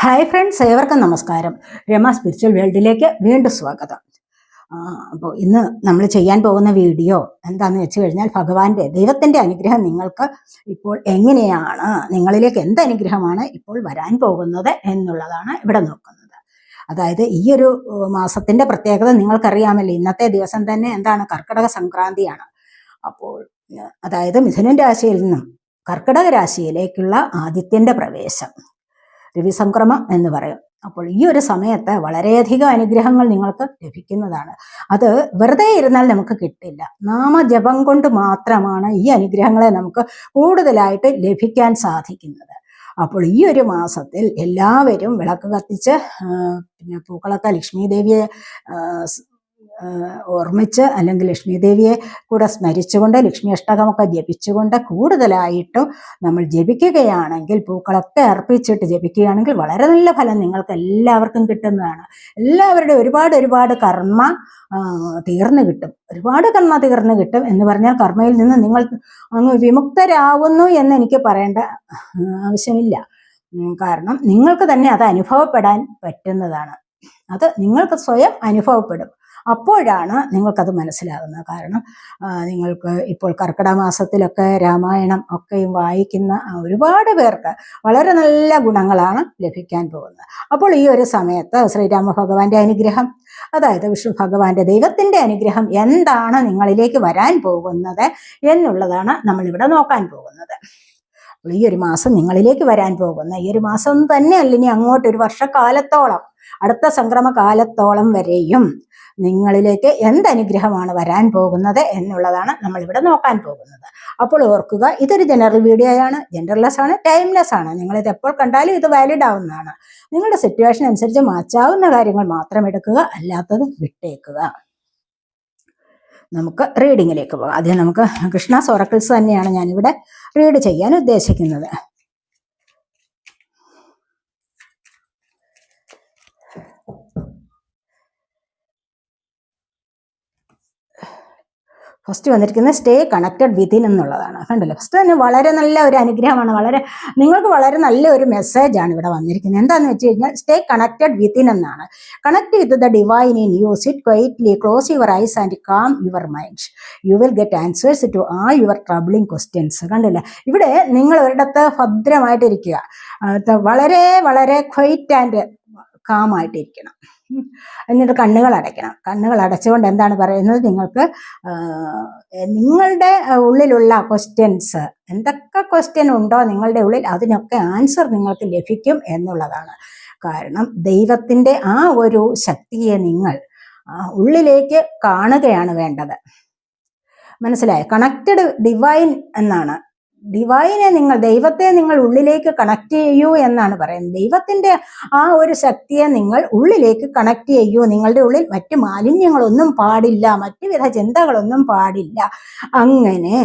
Hi friends ഏവർക്കും നമസ്കാരം. Rama spiritual വേൾഡിലേക്ക് വീണ്ടും സ്വാഗതം. അപ്പോൾ ഇന്ന് നമ്മൾ ചെയ്യാൻ പോകുന്ന വീഡിയോ എന്താണെന്ന് വെച്ച് കഴിഞ്ഞാൽ ഭഗവാന്റെ ദൈവത്തിന്റെ അനുഗ്രഹം നിങ്ങൾക്ക് ഇപ്പോൾ എങ്ങനെയാണ് നിങ്ങളിലേക്ക് എന്ത് അനുഗ്രഹമാണ് ഇപ്പോൾ വരാൻ പോകുന്നത് എന്നുള്ളതാണ് ഇവിടെ നോക്കുന്നത്. അതായത് ഈ ഒരു മാസത്തിന്റെ പ്രത്യേകത നിങ്ങൾക്കറിയാമല്ലോ. ഇന്നത്തെ ദിവസം തന്നെ എന്താണ്? കർക്കിടക സംക്രാന്തിയാണ്. അപ്പോൾ അതായത് മിഥുനൻ രാശിയിൽ നിന്നും കർക്കിടക രാശിയിലേക്കുള്ള ആദിത്യന്റെ പ്രവേശം. രവിസംക്രമം എന്ന് പറയും. അപ്പോൾ ഈ ഒരു സമയത്ത് വളരെയധികം അനുഗ്രഹങ്ങൾ നിങ്ങൾക്ക് ലഭിക്കുന്നതാണ്. അത് വെറുതെ ഇരുന്നാൽ നമുക്ക് കിട്ടില്ല. നാമജപം കൊണ്ട് മാത്രമാണ് ഈ അനുഗ്രഹങ്ങളെ നമുക്ക് കൂടുതലായിട്ട് ലഭിക്കാൻ സാധിക്കുന്നത്. അപ്പോൾ ഈ ഒരു മാസത്തിൽ എല്ലാവരും വിളക്ക് കത്തിച്ച് പിന്നെ പൂക്കളൊക്കെ ലക്ഷ്മി ദേവിയെ ഓർമ്മിച്ച് അല്ലെങ്കിൽ ലക്ഷ്മി ദേവിയെ കൂടെ സ്മരിച്ചുകൊണ്ട് ലക്ഷ്മി അഷ്ടകമൊക്കെ ജപിച്ചുകൊണ്ട് കൂടുതലായിട്ടും നമ്മൾ ജപിക്കുകയാണെങ്കിൽ പൂക്കളൊക്കെ അർപ്പിച്ചിട്ട് ജപിക്കുകയാണെങ്കിൽ വളരെ നല്ല ഫലം നിങ്ങൾക്ക് എല്ലാവർക്കും കിട്ടുന്നതാണ്. എല്ലാവരുടെയും ഒരുപാട് ഒരുപാട് കർമ്മ തീർന്നു കിട്ടും. ഒരുപാട് കർമ്മ തീർന്നു കിട്ടും എന്ന് പറഞ്ഞാൽ കർമ്മയിൽ നിന്ന് നിങ്ങൾ അങ്ങ് വിമുക്തരാകുന്നു എന്ന് എനിക്ക് പറയേണ്ട ആവശ്യമില്ല. കാരണം നിങ്ങൾക്ക് തന്നെ അത് അനുഭവപ്പെടാൻ പറ്റുന്നതാണ്. അത് നിങ്ങൾക്ക് സ്വയം അനുഭവപ്പെടും. അപ്പോഴാണ് നിങ്ങൾക്കത് മനസ്സിലാകുന്നത്. കാരണം നിങ്ങൾക്ക് ഇപ്പോൾ കർക്കിടക മാസത്തിലൊക്കെ രാമായണം ഒക്കെയും വായിക്കുന്ന ഒരുപാട് പേർക്ക് വളരെ നല്ല ഗുണങ്ങളാണ് ലഭിക്കാൻ പോകുന്നത്. അപ്പോൾ ഈ ഒരു സമയത്ത് ശ്രീരാമ ഭഗവാന്റെ അനുഗ്രഹം അതായത് വിഷ്ണു ഭഗവാന്റെ ദൈവത്തിന്റെ അനുഗ്രഹം എന്താണ് നിങ്ങളിലേക്ക് വരാൻ പോകുന്നത് എന്നുള്ളതാണ് നമ്മളിവിടെ നോക്കാൻ പോകുന്നത്. ഈ ഒരു മാസം നിങ്ങളിലേക്ക് വരാൻ പോകുന്ന ഈ ഒരു മാസം തന്നെയല്ല ഇനി അങ്ങോട്ട് ഒരു വർഷക്കാലത്തോളം അടുത്ത സംക്രമ കാലത്തോളം വരെയും നിങ്ങളിലേക്ക് എന്ത് അനുഗ്രഹമാണ് വരാൻ പോകുന്നത് എന്നുള്ളതാണ് നമ്മളിവിടെ നോക്കാൻ പോകുന്നത്. അപ്പോൾ ഓർക്കുക ഇതൊരു ജനറൽ വീഡിയോ ആണ് ജെൻഡർലെസ് ആണ് ടൈംലെസ് ആണ്. നിങ്ങളിത് എപ്പോൾ കണ്ടാലും ഇത് വാലിഡ് ആവുന്നതാണ്. നിങ്ങളുടെ സിറ്റുവേഷൻ അനുസരിച്ച് മാറ്റാവുന്ന കാര്യങ്ങൾ മാത്രം എടുക്കുക അല്ലാത്തത് വിട്ടേക്കുക. നമുക്ക് റീഡിങ്ങിലേക്ക് പോകാം. ആദ്യം നമുക്ക് കൃഷ്ണ സോറക്കിൾസ് തന്നെയാണ് ഞാനിവിടെ റീഡ് ചെയ്യാൻ ഉദ്ദേശിക്കുന്നത്. ഫസ്റ്റ് വന്നിരിക്കുന്നത് സ്റ്റേ കണക്റ്റഡ് വിതിൻ എന്നുള്ളതാണ്. കണ്ടല്ലോ? ഫസ്റ്റ് തന്നെ വളരെ നല്ല ഒരു അനുഗ്രഹമാണ്. വളരെ നിങ്ങൾക്ക് വളരെ നല്ല ഒരു മെസ്സേജാണ് ഇവിടെ വന്നിരിക്കുന്നത്. എന്താണെന്ന് വെച്ച് കഴിഞ്ഞാൽ സ്റ്റേ കണക്റ്റഡ് വിതിൻ എന്നാണ്. Connect with the divine in you sit quietly close your eyes and calm your mind you will get answers to ah your troubling questions കണ്ടില്ല? ഇവിടെ നിങ്ങൾ ഒരിടത്ത് ഭദ്രമായിട്ടിരിക്കുക. വളരെ വളരെ ക്വൈറ്റ് ആൻഡ് കാമായിട്ടിരിക്കണം. എന്നിട്ട് കണ്ണുകൾ അടയ്ക്കണം. കണ്ണുകൾ അടച്ചുകൊണ്ട് എന്താണ് പറയുന്നത്? നിങ്ങൾക്ക് നിങ്ങളുടെ ഉള്ളിലുള്ള ക്വസ്റ്റ്യൻസ് എന്തൊക്കെ ക്വസ്റ്റ്യൻ ഉണ്ടോ നിങ്ങളുടെ ഉള്ളിൽ അതിനൊക്കെ ആൻസർ നിങ്ങൾക്ക് ലഭിക്കും എന്നുള്ളതാണ് കാരണം ദൈവത്തിന്റെ ആ ഒരു ശക്തിയെ നിങ്ങൾ ഉള്ളിലേക്ക് കാണുകയാണ് വേണ്ടത്. മനസ്സിലായ? കണക്റ്റഡ് ഡിവൈൻ എന്നാണ്. ഡിവൈനെ നിങ്ങൾ ദൈവത്തെ നിങ്ങൾ ഉള്ളിലേക്ക് കണക്ട് ചെയ്യൂ എന്നാണ് പറയുന്നത്. ദൈവത്തിന്റെ ആ ഒരു ശക്തിയെ നിങ്ങൾ ഉള്ളിലേക്ക് കണക്ട് ചെയ്യൂ. നിങ്ങളുടെ ഉള്ളിൽ മറ്റ് മാലിന്യങ്ങളൊന്നും പാടില്ല മറ്റു വിധ ചിന്തകളൊന്നും പാടില്ല. അങ്ങനെ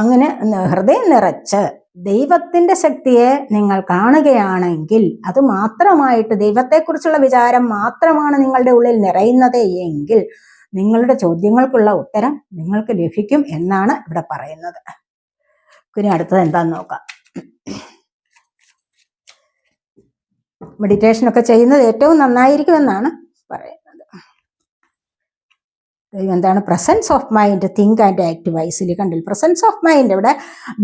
അങ്ങനെ ഹൃദയം നിറച്ച് ദൈവത്തിന്റെ ശക്തിയെ നിങ്ങൾ കാണുകയാണെങ്കിൽ അത് മാത്രമായിട്ട് ദൈവത്തെക്കുറിച്ചുള്ള വിചാരം മാത്രമാണ് നിങ്ങളുടെ ഉള്ളിൽ നിറയുന്നത് എങ്കിൽ നിങ്ങളുടെ ചോദ്യങ്ങൾക്കുള്ള ഉത്തരം നിങ്ങൾക്ക് ലഭിക്കും എന്നാണ് ഇവിടെ പറയുന്നത്. പിന്നെ അടുത്തത് എന്താന്ന് നോക്കാം. മെഡിറ്റേഷൻ ഒക്കെ ചെയ്യുന്നത് ഏറ്റവും നന്നായിരിക്കുമെന്നാണ് പറയുന്നത്. എന്താണ്? Presence of mind think and act wisely കണ്ടിൽ presence of mind ഇവിടെ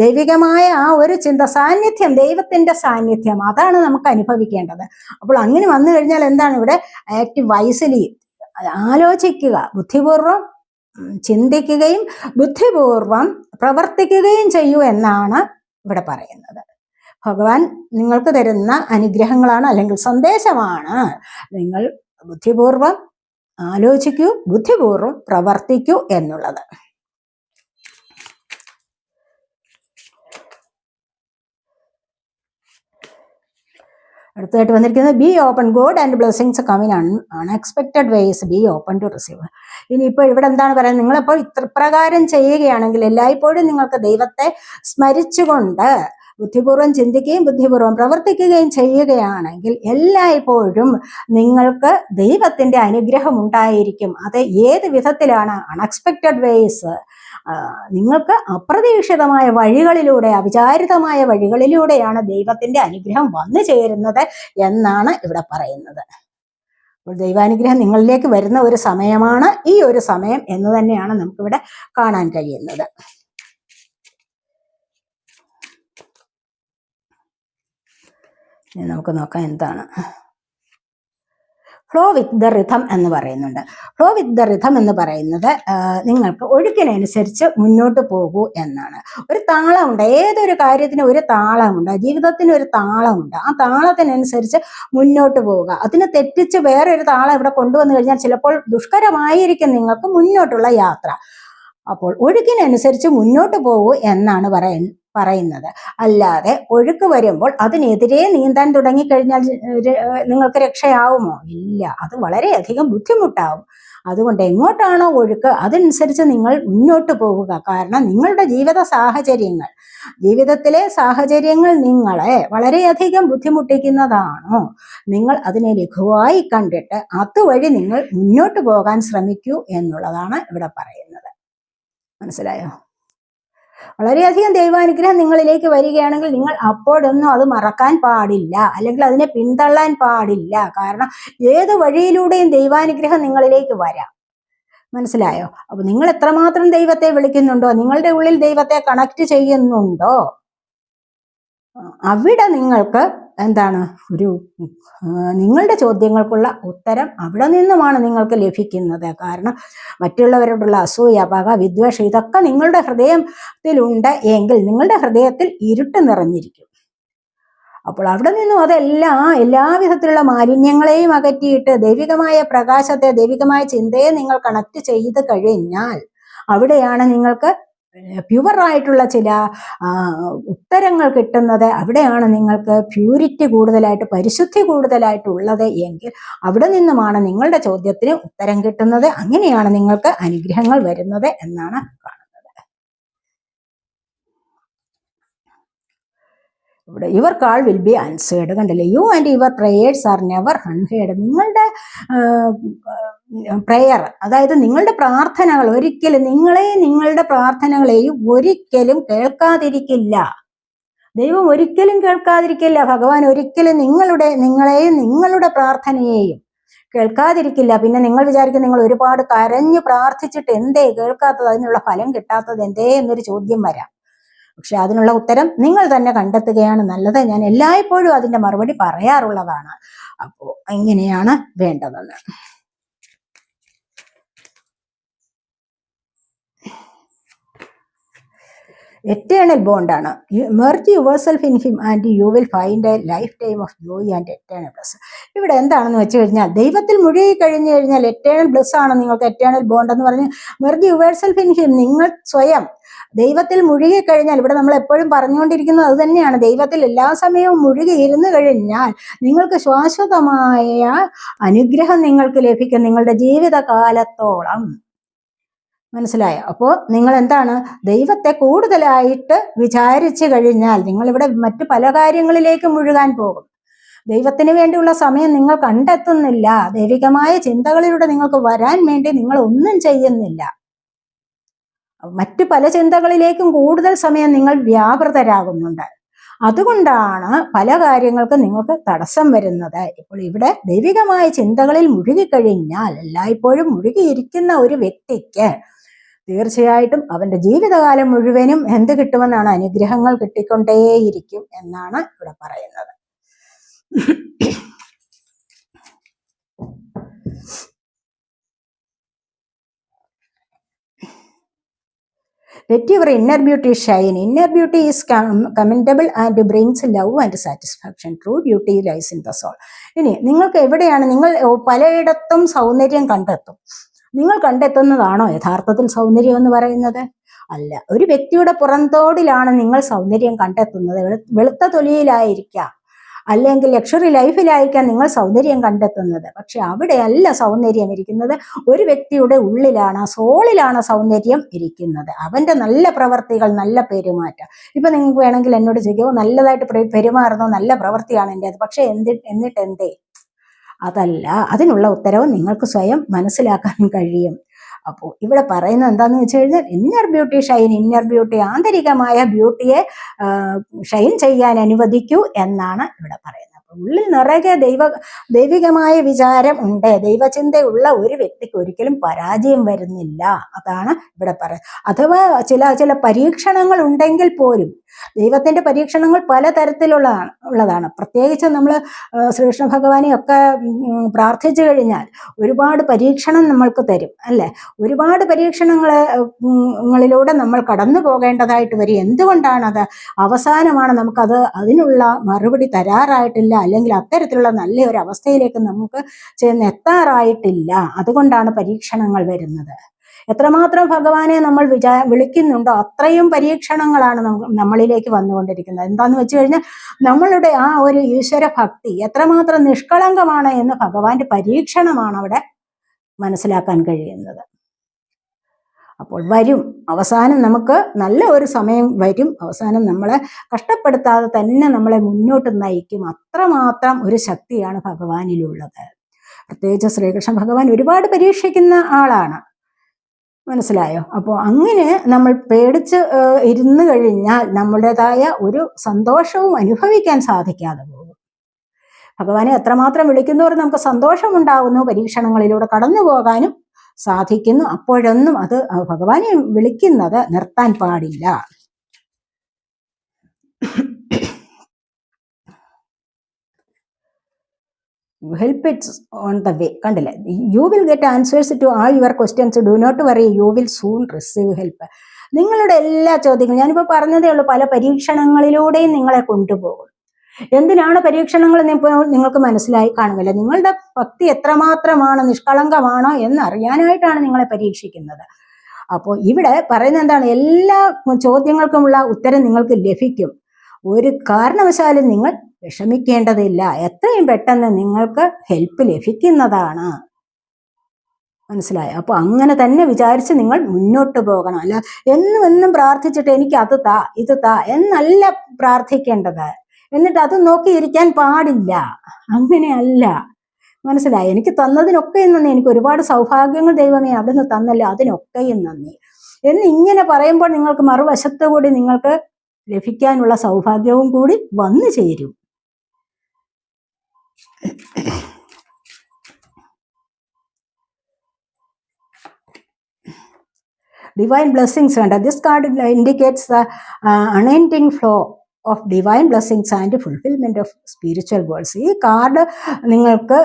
ദൈവികമായ ആ ഒരു ചിന്ത സാന്നിധ്യം ദൈവത്തിന്റെ സാന്നിധ്യം അതാണ് നമുക്ക് അനുഭവിക്കേണ്ടത്. അപ്പോൾ അങ്ങനെ വന്നു കഴിഞ്ഞാൽ എന്താണ് ഇവിടെ ആക്ട് വൈസിലി ആലോചിക്കുക ബുദ്ധിപൂർവം ചിന്തിക്കുകയും ബുദ്ധിപൂർവം പ്രവർത്തിക്കുകയും ചെയ്യൂ എന്നാണ് ഇവിടെ പറയുന്നത്. ഭഗവാൻ നിങ്ങൾക്ക് തരുന്ന അനുഗ്രഹങ്ങളാണ് അല്ലെങ്കിൽ സന്ദേശമാണ്. നിങ്ങൾ ബുദ്ധിപൂർവം ആലോചിക്കൂ ബുദ്ധിപൂർവം പ്രവർത്തിക്കൂ എന്നുള്ളത്. അടുത്തതായിട്ട് വന്നിരിക്കുന്നത് be open god and blessings coming un unexpected ways be open to receive ഇനിയിപ്പോൾ ഇവിടെ എന്താണ് പറയുന്നത്? നിങ്ങളിപ്പോൾ ഇത്രപ്രകാരം ചെയ്യുകയാണെങ്കിൽ എല്ലായ്പ്പോഴും നിങ്ങൾക്ക് ദൈവത്തെ സ്മരിച്ചുകൊണ്ട് ബുദ്ധിപൂർവം ചിന്തിക്കുകയും ബുദ്ധിപൂർവം പ്രവർത്തിക്കുകയും ചെയ്യുകയാണെങ്കിൽ എല്ലായ്പ്പോഴും നിങ്ങൾക്ക് ദൈവത്തിന്റെ അനുഗ്രഹം ഉണ്ടായിരിക്കും. അത് ഏത് വിധത്തിലാണ്? അൺഎക്സ്പെക്റ്റഡ് വേസ് നിങ്ങൾക്ക് അപ്രതീക്ഷിതമായ വഴികളിലൂടെ അവിചാരിതമായ വഴികളിലൂടെയാണ് ദൈവത്തിന്റെ അനുഗ്രഹം വന്നു ചേരുന്നത് എന്നാണ് ഇവിടെ പറയുന്നത്. അപ്പോൾ ദൈവാനുഗ്രഹം നിങ്ങളിലേക്ക് വരുന്ന ഒരു സമയമാണ്. ഈ ഒരു സമയം എന്ന് തന്നെയാണ് നമുക്കിവിടെ കാണാൻ കഴിയുന്നത്. നമുക്ക് നോക്കാം എന്താണ്. ഫ്ലോ വിത്ത് ദ റിഥം എന്ന് പറയുന്നുണ്ട്. ഫ്ലോ വിത്ത് ദ റിഥം എന്ന് പറയുന്നത് നിങ്ങൾക്ക് ഒഴുക്കിനനുസരിച്ച് മുന്നോട്ട് പോകൂ എന്നാണ്. ഒരു താളമുണ്ട് ഏതൊരു കാര്യത്തിനും ഒരു താളമുണ്ട് ജീവിതത്തിന് ഒരു താളമുണ്ട്. ആ താളത്തിനനുസരിച്ച് മുന്നോട്ട് പോവുക. അതിനെ തെറ്റിച്ച് വേറൊരു താളം ഇവിടെ കൊണ്ടുവന്നു കഴിഞ്ഞാൽ ചിലപ്പോൾ ദുഷ്കരമായിരിക്കും നിങ്ങൾക്ക് മുന്നോട്ടുള്ള യാത്ര. അപ്പോൾ ഒഴുക്കിനനുസരിച്ച് മുന്നോട്ട് പോകൂ എന്നാണ് പറയ പറയുന്നത്. അല്ലാതെ ഒഴുക്ക് വരുമ്പോൾ അതിനെതിരെ നീന്താൻ തുടങ്ങിക്കഴിഞ്ഞാൽ നിങ്ങൾക്ക് രക്ഷയാവുമോ? ഇല്ല. അത് വളരെയധികം ബുദ്ധിമുട്ടാവും. അതുകൊണ്ട് എങ്ങോട്ടാണോ ഒഴുക്ക് അതനുസരിച്ച് നിങ്ങൾ മുന്നോട്ട് പോവുക കാരണം നിങ്ങളുടെ ജീവിത സാഹചര്യങ്ങൾ ജീവിതത്തിലെ സാഹചര്യങ്ങൾ നിങ്ങളെ വളരെയധികം ബുദ്ധിമുട്ടിക്കുന്നതാണോ? നിങ്ങൾ അതിനെ ലഘുവായി കണ്ടിട്ട് അതുവഴി നിങ്ങൾ മുന്നോട്ട് പോകാൻ ശ്രമിക്കൂ എന്നുള്ളതാണ് ഇവിടെ പറയുന്നത്. മനസ്സിലായോ? വളരെയധികം ദൈവാനുഗ്രഹം നിങ്ങളിലേക്ക് വരികയാണെങ്കിൽ നിങ്ങൾ അപ്പോഴൊന്നും അത് മറക്കാൻ പാടില്ല. അല്ലെങ്കിൽ അതിനെ പിന്തള്ളാൻ പാടില്ല. കാരണം ഏത് വഴിയിലൂടെയും ദൈവാനുഗ്രഹം നിങ്ങളിലേക്ക് വരാം. മനസ്സിലായോ? അപ്പൊ നിങ്ങൾ എത്രമാത്രം ദൈവത്തെ വിളിക്കുന്നുണ്ടോ? നിങ്ങളുടെ ഉള്ളിൽ ദൈവത്തെ കണക്ട് ചെയ്യുന്നുണ്ടോ? അവിടെ നിങ്ങൾക്ക് എന്താണ്? ഒരു നിങ്ങളുടെ ചോദ്യങ്ങൾക്കുള്ള ഉത്തരം അവിടെ നിന്നുമാണ് നിങ്ങൾക്ക് ലഭിക്കുന്നത്. കാരണം മറ്റുള്ളവരോടുള്ള അസൂയ പക വിദ്വേഷം ഇതൊക്കെ നിങ്ങളുടെ ഹൃദയത്തിലുണ്ട് എങ്കിൽ നിങ്ങളുടെ ഹൃദയത്തിൽ ഇരുട്ട് നിറഞ്ഞിരിക്കും. അപ്പോൾ അവിടെ നിന്നും അതെല്ലാം എല്ലാവിധത്തിലുള്ള മാലിന്യങ്ങളെയും അകറ്റിയിട്ട് ദൈവികമായ പ്രകാശത്തെ ദൈവികമായ ചിന്തയെ നിങ്ങൾ കണക്ട് ചെയ്ത് കഴിഞ്ഞാൽ അവിടെയാണ് നിങ്ങൾക്ക് പ്യുവർ ആയിട്ടുള്ള ചില ഉത്തരങ്ങൾ കിട്ടുന്നത് അവിടെയാണ് നിങ്ങൾക്ക് പ്യൂരിറ്റി കൂടുതലായിട്ട് പരിശുദ്ധി കൂടുതലായിട്ടുള്ളത് എങ്കിൽ അവിടെ നിന്നുമാണ് നിങ്ങളുടെ ചോദ്യത്തിന് ഉത്തരം കിട്ടുന്നത്. അങ്ങനെയാണ് നിങ്ങൾക്ക് അനുഗ്രഹങ്ങൾ വരുന്നത് എന്നാണ് കാണുന്നത്. ഇവിടെ your call will be answered കണ്ടില്ലേ? You and your prayers are never unheard നിങ്ങളുടെ പ്രെയർ അതായത് നിങ്ങളുടെ പ്രാർത്ഥനകൾ ഒരിക്കലും നിങ്ങളെയും നിങ്ങളുടെ പ്രാർത്ഥനകളെയും ഒരിക്കലും കേൾക്കാതിരിക്കില്ല. ദൈവം ഒരിക്കലും കേൾക്കാതിരിക്കില്ല. ഭഗവാൻ ഒരിക്കലും നിങ്ങളുടെ നിങ്ങളെയും നിങ്ങളുടെ പ്രാർത്ഥനയെയും കേൾക്കാതിരിക്കില്ല. പിന്നെ നിങ്ങൾ വിചാരിക്കും നിങ്ങൾ ഒരുപാട് കരഞ്ഞു പ്രാർത്ഥിച്ചിട്ട് എന്തേ കേൾക്കാത്തത്? അതിനുള്ള ഫലം കിട്ടാത്തത് എന്തേ എന്നൊരു ചോദ്യം വരാം. പക്ഷെ അതിനുള്ള ഉത്തരം നിങ്ങൾ തന്നെ കണ്ടെത്തുകയാണ് നല്ലത്. ഞാൻ എല്ലായ്പ്പോഴും അതിന്റെ മറുപടി പറയാറുള്ളതാണ്. അപ്പോൾ ഇങ്ങനെയാണ് വേണ്ടതെന്ന്. Eternal ബോണ്ടാണ് merge your self in him and you will find a lifetime of joy and eternal bliss ഇവിടെ എന്താണെന്ന് വെച്ച് കഴിഞ്ഞാൽ ദൈവത്തിൽ മുഴുകി കഴിഞ്ഞു കഴിഞ്ഞാൽ എറ്റേണൽ ബ്ലസ് ആണ് നിങ്ങൾക്ക് എറ്റേണൽ ബോണ്ട് എന്ന് പറഞ്ഞ് merge your self in him നിങ്ങൾ സ്വയം ദൈവത്തിൽ മുഴുകി കഴിഞ്ഞാൽ ഇവിടെ നമ്മൾ എപ്പോഴും പറഞ്ഞുകൊണ്ടിരിക്കുന്നത് അത് തന്നെയാണ്. ദൈവത്തിൽ എല്ലാ സമയവും മുഴുകി ഇരുന്ന് കഴിഞ്ഞാൽ നിങ്ങൾക്ക് ശാശ്വതമായ അനുഗ്രഹം നിങ്ങൾക്ക് ലഭിക്കും. നിങ്ങളുടെ ജീവിതകാലത്തോളം. മനസ്സിലായോ? അപ്പോൾ നിങ്ങൾ എന്താണ് ദൈവത്തെ കൂടുതലായിട്ട് വിചാരിച്ചു കഴിഞ്ഞാൽ നിങ്ങൾ ഇവിടെ മറ്റു പല കാര്യങ്ങളിലേക്ക് മുഴുകാൻ പോകും. ദൈവത്തിന് വേണ്ടിയുള്ള സമയം നിങ്ങൾ കണ്ടെത്തുന്നില്ല. ദൈവികമായ ചിന്തകളിലൂടെ നിങ്ങൾക്ക് വരാൻ വേണ്ടി നിങ്ങൾ ഒന്നും ചെയ്യുന്നില്ല. മറ്റു പല ചിന്തകളിലേക്കും കൂടുതൽ സമയം നിങ്ങൾ വ്യാപൃതരാകുന്നുണ്ട്. അതുകൊണ്ടാണ് പല കാര്യങ്ങൾക്കും നിങ്ങൾക്ക് തടസ്സം വരുന്നത്. ഇപ്പോൾ ഇവിടെ ദൈവികമായ ചിന്തകളിൽ മുഴുകിക്കഴിഞ്ഞാൽ എല്ലായ്പ്പോഴും മുഴുകിയിരിക്കുന്ന ഒരു വ്യക്തിക്ക് തീർച്ചയായിട്ടും അവന്റെ ജീവിതകാലം മുഴുവനും എന്ത് കിട്ടുമെന്നാണ് അനുഗ്രഹങ്ങൾ കിട്ടിക്കൊണ്ടേയിരിക്കും എന്നാണ് ഇവിടെ പറയുന്നത്. Let your inner beauty shine inner beauty is commendable and brains love and satisfaction true beauty lies in the soul ഇനി നിങ്ങൾക്ക് എവിടെയാണ് നിങ്ങൾ പലയിടത്തും സൗന്ദര്യം കണ്ടെത്തും. നിങ്ങൾ കണ്ടെത്തുന്നതാണോ യഥാർത്ഥത്തിൽ സൗന്ദര്യം എന്ന് പറയുന്നത്? അല്ല ഒരു വ്യക്തിയുടെ പുറന്തോടിലാണ് നിങ്ങൾ സൗന്ദര്യം കണ്ടെത്തുന്നത്. വെളു- വെളുത്ത തൊലിയിലായിരിക്കാം. അല്ലെങ്കിൽ ലക്ഷറി ലൈഫിലായിരിക്കാം നിങ്ങൾ സൗന്ദര്യം കണ്ടെത്തുന്നത്. പക്ഷെ അവിടെയല്ല സൗന്ദര്യം ഇരിക്കുന്നത്. ഒരു വ്യക്തിയുടെ ഉള്ളിലാണ് സോളിലാണ് സൗന്ദര്യം ഇരിക്കുന്നത്. അവന്റെ നല്ല പ്രവർത്തികൾ നല്ല പെരുമാറ്റം. ഇപ്പൊ നിങ്ങൾക്ക് വേണമെങ്കിൽ എന്നോട് ചോദിക്കുമോ നല്ലതായിട്ട് പെരുമാറുന്നു. നല്ല പ്രവൃത്തിയാണ് എന്റെ അത്. പക്ഷെ എന്തി എന്നിട്ട് എന്തേ അതല്ല അതിനുള്ള ഉത്തരവ് നിങ്ങൾക്ക് സ്വയം മനസ്സിലാക്കാൻ കഴിയും. അപ്പോൾ ഇവിടെ പറയുന്നത് എന്താന്ന് വെച്ച് കഴിഞ്ഞാൽ inner beauty shine inner beauty ആന്തരികമായ ബ്യൂട്ടിയെ ഷൈൻ ചെയ്യാൻ അനുവദിക്കൂ എന്നാണ് ഇവിടെ പറയുന്നത്. ഉള്ളിൽ നിറകെ ദൈവ ദൈവികമായ വിചാരം ഉണ്ട്. ദൈവചിന്തയുള്ള ഒരു വ്യക്തിക്ക് ഒരിക്കലും പരാജയം വരുന്നില്ല. അതാണ് ഇവിടെ പറയുന്നത് അഥവാ ചില ചില പരീക്ഷണങ്ങൾ ഉണ്ടെങ്കിൽ പോലും ദൈവത്തിന്റെ പരീക്ഷണങ്ങൾ പലതരത്തിലുള്ളതാണ് ഉള്ളതാണ്. പ്രത്യേകിച്ച് നമ്മൾ ശ്രീകൃഷ്ണ ഭഗവാനെ ഒക്കെ പ്രാർത്ഥിച്ചു കഴിഞ്ഞാൽ ഒരുപാട് പരീക്ഷണം നമ്മൾക്ക് തരും അല്ലെ? ഒരുപാട് പരീക്ഷണങ്ങളിലൂടെ നമ്മൾ കടന്നു പോകേണ്ടതായിട്ട് വരും. അത് അവസാനമാണ് നമുക്കത് അതിനുള്ള മറുപടി തരാറായിട്ടില്ല അല്ലെങ്കിൽ അത്തരത്തിലുള്ള നല്ല ഒരു അവസ്ഥയിലേക്ക് നമുക്ക് ചെന്ന് എത്താറായിട്ടില്ല അതുകൊണ്ടാണ് പരീക്ഷണങ്ങൾ വരുന്നത്. എത്രമാത്രം ഭഗവാനെ നമ്മൾ വിചാ വിളിക്കുന്നുണ്ടോ അത്രയും പരീക്ഷണങ്ങളാണ് നമ്മ- നമ്മളിലേക്ക് വന്നുകൊണ്ടിരിക്കുന്നത്. എന്താന്ന് വെച്ച് കഴിഞ്ഞാൽ നമ്മളുടെ ആ ഒരു ഈശ്വര ഭക്തി എത്രമാത്രം നിഷ്കളങ്കമാണ് എന്ന് ഭഗവാന്റെ പരീക്ഷണമാണ് അവിടെ മനസ്സിലാക്കാൻ കഴിയുന്നത്. അപ്പോൾ വരും. അവസാനം നമുക്ക് നല്ല ഒരു സമയം വരും. അവസാനം നമ്മളെ കഷ്ടപ്പെടുത്താതെ തന്നെ നമ്മളെ മുന്നോട്ട് നയിക്കും. അത്രമാത്രം ഒരു ശക്തിയാണ് ഭഗവാനിലുള്ളത്. പ്രത്യേകിച്ച് ശ്രീകൃഷ്ണ ഭഗവാൻ ഒരുപാട് പരീക്ഷിക്കുന്ന ആളാണ്. മനസ്സിലായോ? അപ്പോൾ അങ്ങനെ നമ്മൾ പേടിച്ച് ഇരുന്നു കഴിഞ്ഞാൽ നമ്മുടേതായ ഒരു സന്തോഷവും അനുഭവിക്കാൻ സാധിക്കാതെ പോകും. ഭഗവാനെ എത്രമാത്രം വിളിക്കുന്നവർ നമുക്ക് സന്തോഷമുണ്ടാകുന്നു പരീക്ഷണങ്ങളിലൂടെ കടന്നു പോകാനും സാധിക്കുന്നു. അപ്പോഴൊന്നും അത് ഭഗവാനെ വിളിക്കുന്നത് നിർത്താൻ പാടില്ല. Help it's on the way കണ്ടില്ലേ? You will get answers to all your questions do not worry you will soon receive help നിങ്ങളുടെ എല്ലാ ചോദ്യങ്ങളും ഞാനിപ്പോൾ പറഞ്ഞതേ ഉള്ളൂ പല പരീക്ഷണങ്ങളിലൂടെയും നിങ്ങളെ കൊണ്ടുപോകും. എന്തിനാണ് പരീക്ഷണങ്ങൾ നിങ്ങൾക്ക് മനസ്സിലായി കാണുമല്ലോ നിങ്ങളുടെ ഭക്തി എത്രമാത്രമാണ് നിഷ്കളങ്കമാണോ എന്ന് അറിയാനായിട്ടാണ് നിങ്ങളെ പരീക്ഷിക്കുന്നത്. അപ്പോൾ ഇവിടെ പറയുന്നത് എന്താണ്? എല്ലാ ചോദ്യങ്ങൾക്കുമുള്ള ഉത്തരം നിങ്ങൾക്ക് ലഭിക്കും. ഒരു കാരണവശാലും നിങ്ങൾ വിഷമിക്കേണ്ടതില്ല. എത്രയും പെട്ടെന്ന് നിങ്ങൾക്ക് ഹെൽപ്പ് ലഭിക്കുന്നതാണ്. മനസ്സിലായോ? അപ്പൊ അങ്ങനെ തന്നെ വിചാരിച്ച് നിങ്ങൾ മുന്നോട്ട് പോകണം. അല്ല എന്നും എന്നും പ്രാർത്ഥിച്ചിട്ട് എനിക്ക് അത് താ ഇത് താ എന്നല്ല പ്രാർത്ഥിക്കേണ്ടത്. എന്നിട്ട് അത് നോക്കിയിരിക്കാൻ പാടില്ല. അങ്ങനെയല്ല. മനസ്സിലായി? എനിക്ക് തന്നതിനൊക്കെയും നന്ദി. എനിക്ക് ഒരുപാട് സൗഭാഗ്യങ്ങൾ ദൈവമേ അവിടുന്ന് തന്നല്ലോ. അതിനൊക്കെയും നന്ദി. എന്ന് ഇങ്ങനെ പറയുമ്പോൾ നിങ്ങൾക്ക് മറുവശത്ത് കൂടി നിങ്ങൾക്ക് ലഭിക്കാനുള്ള സൗഭാഗ്യവും കൂടി വന്നു ചേരും. Divine blessings വേണ്ട this card indicates the anointing flow of divine blessings and fulfilment of spiritual goals ഈ കാർഡ് നിങ്ങൾക്ക്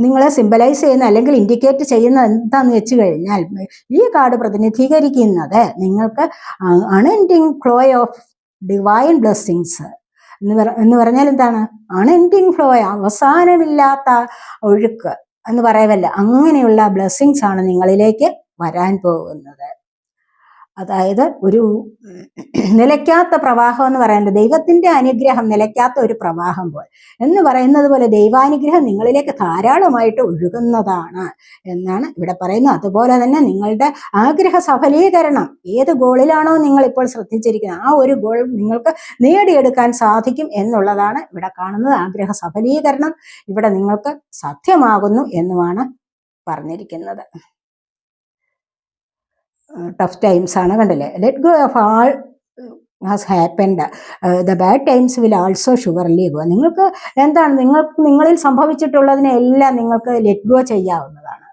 നിങ്ങളെ സിമ്പലൈസ് ചെയ്യുന്ന അല്ലെങ്കിൽ ഇൻഡിക്കേറ്റ് ചെയ്യുന്ന എന്താന്ന് വെച്ച് കഴിഞ്ഞാൽ ഈ കാർഡ് പ്രതിനിധീകരിക്കുന്നത് നിങ്ങൾക്ക് unending flow of divine blessings എന്ന് പറ എന്ന് പറഞ്ഞാൽ എന്താണ്? അൺഎൻഡിങ് ഫ്ലോ അവസാനമില്ലാത്ത ഒഴുക്ക് എന്ന് പറയവല്ല. അങ്ങനെയുള്ള ബ്ലെസ്സിങ്സ് ആണ് നിങ്ങളിലേക്ക് വരാൻ പോകുന്നത്. അതായത് ഒരു നിലയ്ക്കാത്ത പ്രവാഹം എന്ന് പറയുന്നത് ദൈവത്തിന്റെ അനുഗ്രഹം നിലയ്ക്കാത്ത ഒരു പ്രവാഹം പോലെ. എന്ന് പറയുന്നത് പോലെ ദൈവാനുഗ്രഹം നിങ്ങളിലേക്ക് ധാരാളമായിട്ട് ഒഴുകുന്നതാണ് എന്നാണ് ഇവിടെ പറയുന്നത്. അതുപോലെ തന്നെ നിങ്ങളുടെ ആഗ്രഹ സഫലീകരണം ഏത് ഗോളിലാണോ നിങ്ങൾ ഇപ്പോൾ ശ്രദ്ധിച്ചിരിക്കുന്നത് ആ ഒരു ഗോൾ നിങ്ങൾക്ക് നേടിയെടുക്കാൻ സാധിക്കും എന്നുള്ളതാണ് ഇവിടെ കാണുന്നത്. ആഗ്രഹ സഫലീകരണം ഇവിടെ നിങ്ങൾക്ക് സാധ്യമാകുന്നു എന്നുമാണ് പറഞ്ഞിരിക്കുന്നത്. ടഫ് ടൈംസ് ആണ് കണ്ടില്ലേ? Let go of all has happened the bad times will also sugar go നിങ്ങൾക്ക് എന്താണ്? നിങ്ങൾക്ക് നിങ്ങളിൽ സംഭവിച്ചിട്ടുള്ളതിനെ എല്ലാം നിങ്ങൾക്ക് ലെറ്റ് ഗോ ചെയ്യാവുന്നതാണ്.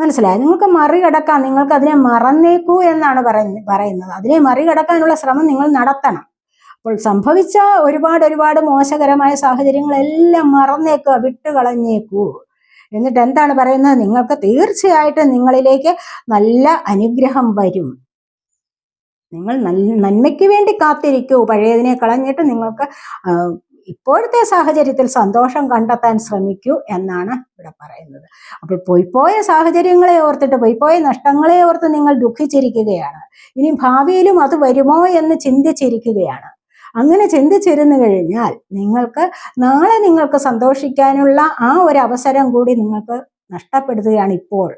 മനസ്സിലായി? നിങ്ങൾക്ക് മറികടക്കാം നിങ്ങൾക്ക് അതിനെ മറന്നേക്കൂ എന്നാണ് പറയുന്നത്. അതിനെ മറികടക്കാനുള്ള ശ്രമം നിങ്ങൾ നടത്തണം. അപ്പോൾ സംഭവിച്ച ഒരുപാട് ഒരുപാട് മോശകരമായ സാഹചര്യങ്ങളെല്ലാം മറന്നേക്കുക വിട്ടുകളഞ്ഞേക്കൂ. എന്നിട്ട് എന്താണ് പറയുന്നത്? നിങ്ങൾക്ക് തീർച്ചയായിട്ടും നിങ്ങളിലേക്ക് നല്ല അനുഗ്രഹം വരും. നിങ്ങൾ നന്മയ്ക്ക് വേണ്ടി കാത്തിരിക്കൂ. പഴയതിനെ കളഞ്ഞിട്ട് നിങ്ങൾക്ക് ഇപ്പോഴത്തെ സാഹചര്യത്തിൽ സന്തോഷം കണ്ടെത്താൻ ശ്രമിക്കൂ എന്നാണ് ഇവിടെ പറയുന്നത്. അപ്പോൾ പോയിപ്പോയ സാഹചര്യങ്ങളെ ഓർത്തിട്ട് പോയിപ്പോയ നഷ്ടങ്ങളെ ഓർത്ത് നിങ്ങൾ ദുഃഖിച്ചിരിക്കുകയാണ്. ഇനി ഭാവിയിലും അത് വരുമോ എന്ന് ചിന്തിച്ചിരിക്കുകയാണ്. അങ്ങനെ ചിന്തിച്ചിരുന്നു കഴിഞ്ഞാൽ നിങ്ങൾക്ക് നാളെ നിങ്ങൾക്ക് സന്തോഷിക്കാനുള്ള ആ ഒരു അവസരം കൂടി നിങ്ങൾക്ക് നഷ്ടപ്പെടുത്തുകയാണ് ഇപ്പോൾ.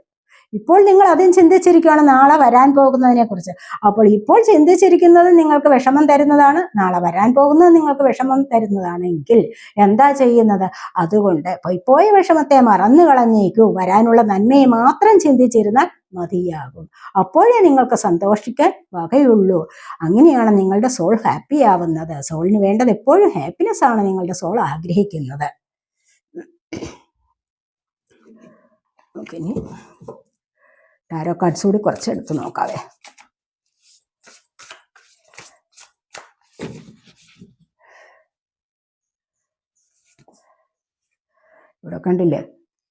ഇപ്പോൾ നിങ്ങൾ അതും ചിന്തിച്ചിരിക്കുകയാണ് നാളെ വരാൻ പോകുന്നതിനെ കുറിച്ച്. അപ്പോൾ ഇപ്പോൾ ചിന്തിച്ചിരിക്കുന്നത് നിങ്ങൾക്ക് വിഷമം തരുന്നതാണ് നാളെ വരാൻ പോകുന്നത് നിങ്ങൾക്ക് വിഷമം തരുന്നതാണെങ്കിൽ എന്താ ചെയ്യുന്നത്? അതുകൊണ്ട് പോയ വിഷമത്തെ മറന്നു കളഞ്ഞേക്കൂ. വരാനുള്ള നന്മയെ മാത്രം ചിന്തിച്ചിരുന്നാൽ മതിയാകും. അപ്പോഴേ നിങ്ങൾക്ക് സന്തോഷിക്കാൻ വകയുള്ളൂ. അങ്ങനെയാണ് നിങ്ങളുടെ സോൾ ഹാപ്പി ആവുന്നത്. സോളിന് വേണ്ടത് എപ്പോഴും ഹാപ്പിനെസ് ആണ് നിങ്ങളുടെ സോൾ ആഗ്രഹിക്കുന്നത്. ഓക്കെ ടാരോ കാർഡ്സ് കൂടി കുറച്ച് എടുത്ത് നോക്കാവേ. ഇവിടെ കണ്ടില്ലേ?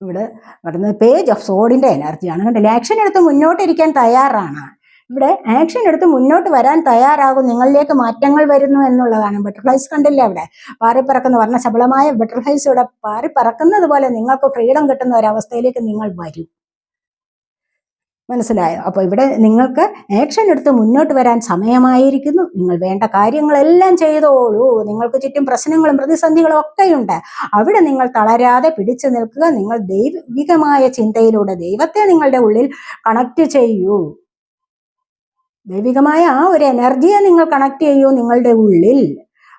ഇവിടെ പറയുന്നത് പേജ് ഓഫ് സോഡിന്റെ എനർജിയാണ് കണ്ടില്ലേ? ആക്ഷൻ എടുത്ത് മുന്നോട്ടിരിക്കാൻ തയ്യാറാണ്. ഇവിടെ ആക്ഷൻ എടുത്ത് മുന്നോട്ട് വരാൻ തയ്യാറാകും. നിങ്ങളിലേക്ക് മാറ്റങ്ങൾ വരുന്നു എന്നുള്ളതാണ്. ബട്ടർഫ്ലൈസ് കണ്ടില്ലേ അവിടെ? പാറിപ്പറക്കുന്ന വർണ ശബളമായ ബട്ടർഫ്ലൈസ് ഇവിടെ പാറിപ്പറക്കുന്നത് പോലെ നിങ്ങൾക്ക് ഫ്രീഡം കിട്ടുന്ന ഒരവസ്ഥയിലേക്ക് നിങ്ങൾ വരും. മനസ്സിലായോ? അപ്പോൾ ഇവിടെ നിങ്ങൾക്ക് ആക്ഷൻ എടുത്ത് മുന്നോട്ട് വരാൻ സമയമായിരിക്കുന്നു. നിങ്ങൾ വേണ്ട കാര്യങ്ങളെല്ലാം ചെയ്തോളൂ. നിങ്ങൾക്ക് ചുറ്റും പ്രശ്നങ്ങളും പ്രതിസന്ധികളും ഒക്കെയുണ്ട്. അവിടെ നിങ്ങൾ തളരാതെ പിടിച്ചു നിൽക്കുക. നിങ്ങൾ ദൈവികമായ ചിന്തയിലൂടെ ദൈവത്തെ നിങ്ങളുടെ ഉള്ളിൽ കണക്ട് ചെയ്യൂ. ദൈവികമായ ആ ഒരു എനർജിയെ നിങ്ങൾ കണക്ട് ചെയ്യൂ നിങ്ങളുടെ ഉള്ളിൽ.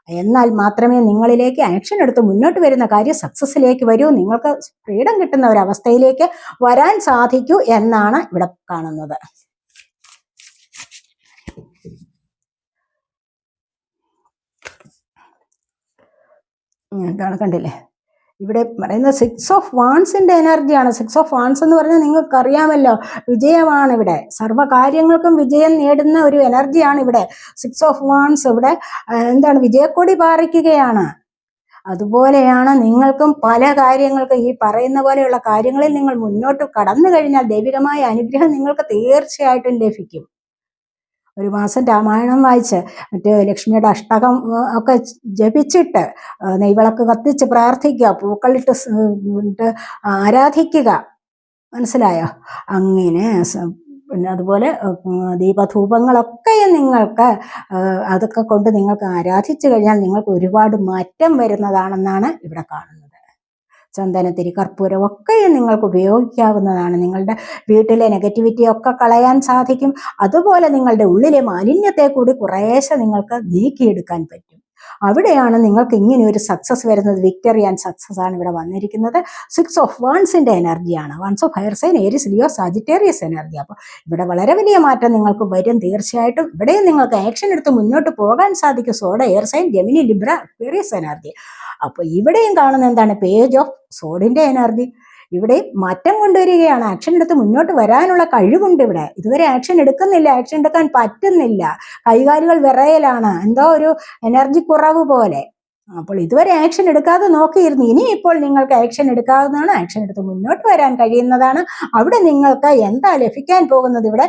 എന്നാൽ മാത്രമേ നിങ്ങളിലേക്ക് ആക്ഷൻ എടുത്ത് മുന്നോട്ട് വരുന്ന കാര്യം സക്സസ്സിലേക്ക് വരൂ. നിങ്ങൾക്ക് ഫ്രീഡം കിട്ടുന്ന ഒരു അവസ്ഥയിലേക്ക് വരാൻ സാധിക്കൂ എന്നാണ് ഇവിടെ കാണുന്നത്. കണ്ടില്ലേ? ഇവിടെ പറയുന്ന സിക്സ് ഓഫ് വാൺസിന്റെ എനർജിയാണ് സിക്സ് ഓഫ് വാൺസ് എന്ന് പറഞ്ഞാൽ നിങ്ങൾക്ക് അറിയാമല്ലോ വിജയമാണ് ഇവിടെ. സർവകാര്യങ്ങൾക്കും വിജയം നേടുന്ന ഒരു എനർജിയാണ് ഇവിടെ. സിക്സ് ഓഫ് വാൺസ് ഇവിടെ എന്താണ്? വിജയക്കൊടി പാറിക്കുകയാണ്. അതുപോലെയാണ് നിങ്ങൾക്കും പല കാര്യങ്ങൾക്കും ഈ പറയുന്ന പോലെയുള്ള കാര്യങ്ങളിൽ നിങ്ങൾ മുന്നോട്ട് കടന്നു കഴിഞ്ഞാൽ ദൈവികമായ അനുഗ്രഹം നിങ്ങൾക്ക് തീർച്ചയായിട്ടും ലഭിക്കും. ഒരു മാസം രാമായണം വായിച്ച് മറ്റേ ലക്ഷ്മിയുടെ അഷ്ടകം ഒക്കെ ജപിച്ചിട്ട് നെയ്വിളക്ക് കത്തിച്ച് പ്രാർത്ഥിക്കുക പൂക്കളിട്ട് ആരാധിക്കുക. മനസ്സിലായോ? അങ്ങനെ പിന്നെ അതുപോലെ ദീപധൂപങ്ങളൊക്കെ നിങ്ങൾക്ക് അതൊക്കെ കൊണ്ട് നിങ്ങൾക്ക് ആരാധിച്ചു കഴിഞ്ഞാൽ നിങ്ങൾക്ക് ഒരുപാട് മാറ്റം വരുന്നതാണെന്നാണ് ഇവിടെ കാണുന്നത്. ചന്ദനത്തിരി കർപ്പൂരം ഒക്കെ നിങ്ങൾക്ക് ഉപയോഗിക്കാവുന്നതാണ്. നിങ്ങളുടെ വീട്ടിലെ നെഗറ്റിവിറ്റി ഒക്കെ കളയാൻ സാധിക്കും. അതുപോലെ നിങ്ങളുടെ ഉള്ളിലെ മാലിന്യത്തെ കൂടി കുറേശ്ശെ നിങ്ങൾക്ക് നീക്കിയെടുക്കാൻ പറ്റും. അവിടെയാണ് നിങ്ങൾക്ക് ഇങ്ങനെ ഒരു സക്സസ് വരുന്നത്. വിക്ടറി ആൻഡ് സക്സസ് ആണ് ഇവിടെ വന്നിരിക്കുന്നത്. സിക്സ് ഓഫ് വൺസിന്റെ എനർജിയാണ് wands of fire sign Aries Leo Sagittarius energy അപ്പോൾ ഇവിടെ വളരെ വലിയ മാറ്റം നിങ്ങൾക്ക് വരും തീർച്ചയായിട്ടും. ഇവിടെയും നിങ്ങൾക്ക് ആക്ഷൻ എടുത്ത് മുന്നോട്ട് പോകാൻ സാധിക്കും. So the air sign Gemini Libra Aquarius energy അപ്പോൾ ഇവിടെയും കാണുന്ന എന്താണ്? പേജ് ഓഫ് സോഡിന്റെ എനർജി ഇവിടെ മാറ്റം കൊണ്ടുവരികയാണ്. ആക്ഷൻ എടുത്ത് മുന്നോട്ട് വരാനുള്ള കഴിവുണ്ട് ഇവിടെ. ഇതുവരെ ആക്ഷൻ എടുക്കുന്നില്ല. ആക്ഷൻ എടുക്കാൻ പറ്റുന്നില്ല. കൈകാലുകൾ വിറയലാണ്. എന്തോ ഒരു എനർജി കുറവ് പോലെ. അപ്പോൾ ഇതുവരെ ആക്ഷൻ എടുക്കാതെ നോക്കിയിരുന്നു. ഇനി ഇപ്പോൾ നിങ്ങൾക്ക് ആക്ഷൻ എടുക്കാവുന്നതാണ്. ആക്ഷൻ എടുത്ത് മുന്നോട്ട് വരാൻ കഴിയുന്നതാണ്. അവിടെ നിങ്ങൾക്ക് എന്താ ലഭിക്കാൻ പോകുന്നത് ഇവിടെ?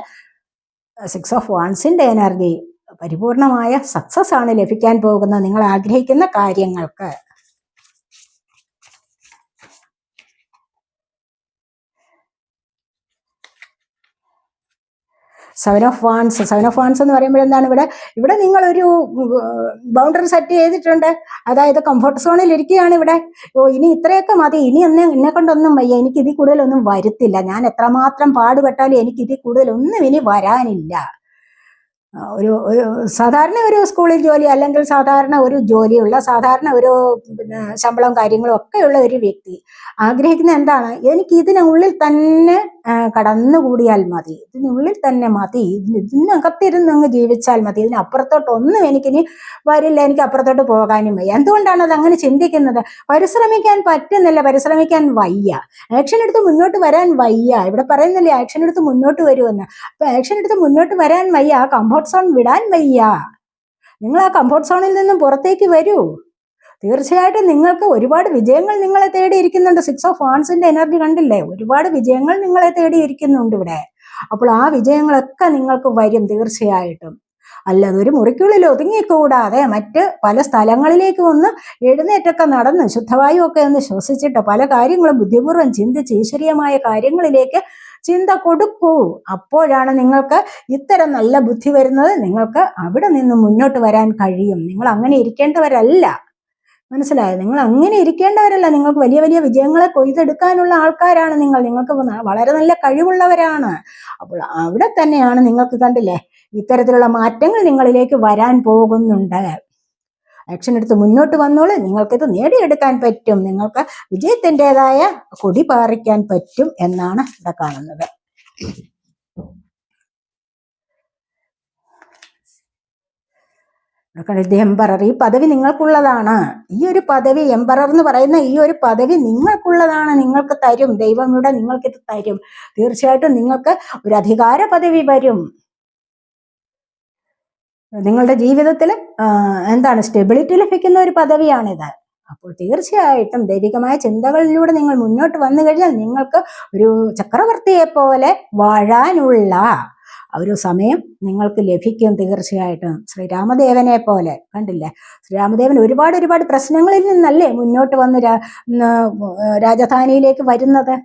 സിക്സ് ഓഫ് വൺസിന്റെ എനർജി പരിപൂർണമായ സക്സസ് ആണ് ലഭിക്കാൻ പോകുന്നത്. നിങ്ങൾ ആഗ്രഹിക്കുന്ന കാര്യങ്ങൾക്ക്. Seven of wands seven of wands എന്ന് പറയുമ്പോൾ എന്താണ്? ഇവിടെ ഇവിടെ നിങ്ങൾ ഒരു ബൗണ്ടറി സെറ്റ് ചെയ്തിട്ടുണ്ട്. അതായത് കംഫർട്ട് സോണിൽ ഇരിക്കുകയാണ് ഇവിടെ. ഓ ഇനി ഇത്രയൊക്കെ മതി. ഇനി ഒന്ന് എന്നെ കൊണ്ടൊന്നും വയ്യ. എനിക്ക് ഇതിൽ കൂടുതലൊന്നും വരുത്തില്ല. ഞാൻ എത്രമാത്രം പാടുപെട്ടാലും എനിക്ക് ഇതിൽ കൂടുതലൊന്നും ഇനി വരാനില്ല. ഒരു ഒരു സാധാരണ ഒരു സ്കൂളിൽ ജോലി അല്ലെങ്കിൽ സാധാരണ ഒരു ജോലിയുള്ള സാധാരണ ഒരു പിന്നെ ശമ്പളവും കാര്യങ്ങളും ഒക്കെയുള്ള ഒരു വ്യക്തി ആഗ്രഹിക്കുന്ന എന്താണ്? എനിക്ക് ഇതിനുള്ളിൽ തന്നെ കടന്നുകൂടിയാൽ മതി. ഇതിനുള്ളിൽ തന്നെ മതി. ഇതിനകത്തിരുന്ന് അങ്ങ് ജീവിച്ചാൽ മതി. ഇതിനപ്പുറത്തോട്ടൊന്നും എനിക്കിനി വരില്ല. എനിക്ക് അപ്പുറത്തോട്ട് പോകാനും വയ്യ. എന്തുകൊണ്ടാണ് അത് അങ്ങനെ ചിന്തിക്കുന്നത്? പരിശ്രമിക്കാൻ പറ്റുന്നില്ല. പരിശ്രമിക്കാൻ വയ്യ. ആക്ഷൻ എടുത്ത് മുന്നോട്ട് വരാൻ വയ്യ. ഇവിടെ പറയുന്നില്ലേ ആക്ഷൻ എടുത്ത് മുന്നോട്ട് വരുമെന്ന്. അപ്പൊ ആക്ഷൻ എടുത്ത് മുന്നോട്ട് വരാൻ വയ്യ. ആ കംഫോർട്ട് സോൺ വിടാൻ വയ്യ. നിങ്ങൾ ആ കംഫോർട്ട് സോണിൽ നിന്നും പുറത്തേക്ക് വരൂ. തീർച്ചയായിട്ടും നിങ്ങൾക്ക് ഒരുപാട് വിജയങ്ങൾ നിങ്ങളെ തേടിയിരിക്കുന്നുണ്ട്. സിക്സ് ഓഫ് വാൺസിന്റെ എനർജി കണ്ടില്ലേ? ഒരുപാട് വിജയങ്ങൾ നിങ്ങളെ തേടിയിരിക്കുന്നുണ്ട് ഇവിടെ. അപ്പോൾ ആ വിജയങ്ങളൊക്കെ നിങ്ങൾക്ക് വരും തീർച്ചയായിട്ടും. അല്ലാതെ ഒരു മുറിക്കുള്ളിൽ ഒതുങ്ങിക്കൂടാതെ മറ്റ് പല സ്ഥലങ്ങളിലേക്ക് ഒന്ന് എഴുന്നേറ്റൊക്കെ നടന്ന് ശുദ്ധവായു ഒക്കെ ഒന്ന് ശ്വസിച്ചിട്ട് പല കാര്യങ്ങളും ബുദ്ധിപൂർവം ചിന്തിച്ച് ഈശ്വരീയമായ കാര്യങ്ങളിലേക്ക് ചിന്ത കൊടുക്കൂ. അപ്പോഴാണ് നിങ്ങൾക്ക് ഇത്തരം നല്ല ബുദ്ധി വരുന്നത്. നിങ്ങൾക്ക് അവിടെ നിന്ന് മുന്നോട്ട് വരാൻ കഴിയും. നിങ്ങൾ അങ്ങനെ ഇരിക്കേണ്ടവരല്ല. മനസ്സിലായോ? നിങ്ങൾ അങ്ങനെ ഇരിക്കേണ്ടവരല്ല. നിങ്ങൾക്ക് വലിയ വലിയ വിജയങ്ങളെ കൊയ്തെടുക്കാനുള്ള ആൾക്കാരാണ് നിങ്ങൾ. നിങ്ങൾക്ക് വളരെ നല്ല കഴിവുള്ളവരാണ്. അപ്പോൾ അവിടെ തന്നെയാണ് നിങ്ങൾക്ക് കണ്ടില്ലേ? ഇത്തരത്തിലുള്ള മാറ്റങ്ങൾ നിങ്ങളിലേക്ക് വരാൻ പോകുന്നുണ്ട്. ആക്ഷൻ എടുത്ത് മുന്നോട്ട് വന്നോളൂ. നിങ്ങൾക്കിത് നേടിയെടുക്കാൻ പറ്റും. നിങ്ങൾക്ക് വിജയത്തിന്റെതായ കൊടി പാറിക്കാൻ പറ്റും എന്നാണ് ഇവിടെ കാണുന്നത്. ഇത് എംബറർ ഈ പദവി നിങ്ങൾക്കുള്ളതാണ്. ഈ ഒരു പദവി എംബറർ എന്ന് പറയുന്ന ഈ ഒരു പദവി നിങ്ങൾക്കുള്ളതാണ്. നിങ്ങൾക്ക് തരും. ദൈവം ഇവിടെ നിങ്ങൾക്ക് ഇത് തരും. തീർച്ചയായിട്ടും നിങ്ങൾക്ക് ഒരു അധികാര പദവി വരും. നിങ്ങളുടെ ജീവിതത്തിൽ എന്താണ് സ്റ്റെബിലിറ്റി ലഭിക്കുന്ന ഒരു പദവിയാണിത്. അപ്പോൾ തീർച്ചയായിട്ടും ദൈവികമായ ചിന്തകളിലൂടെ നിങ്ങൾ മുന്നോട്ട് വന്നു കഴിഞ്ഞാൽ നിങ്ങൾക്ക് ഒരു ചക്രവർത്തിയെ പോലെ വാഴാനുള്ള ഒരു സമയം നിങ്ങൾക്ക് ലഭിക്കും തീർച്ചയായിട്ടും. ശ്രീരാമദേവനെ പോലെ കണ്ടില്ലേ? ശ്രീരാമദേവൻ ഒരുപാട് ഒരുപാട് പ്രശ്നങ്ങളിൽ നിന്നല്ലേ മുന്നോട്ട് വന്ന് രാജധാനിയിലേക്ക് വരുന്നത്?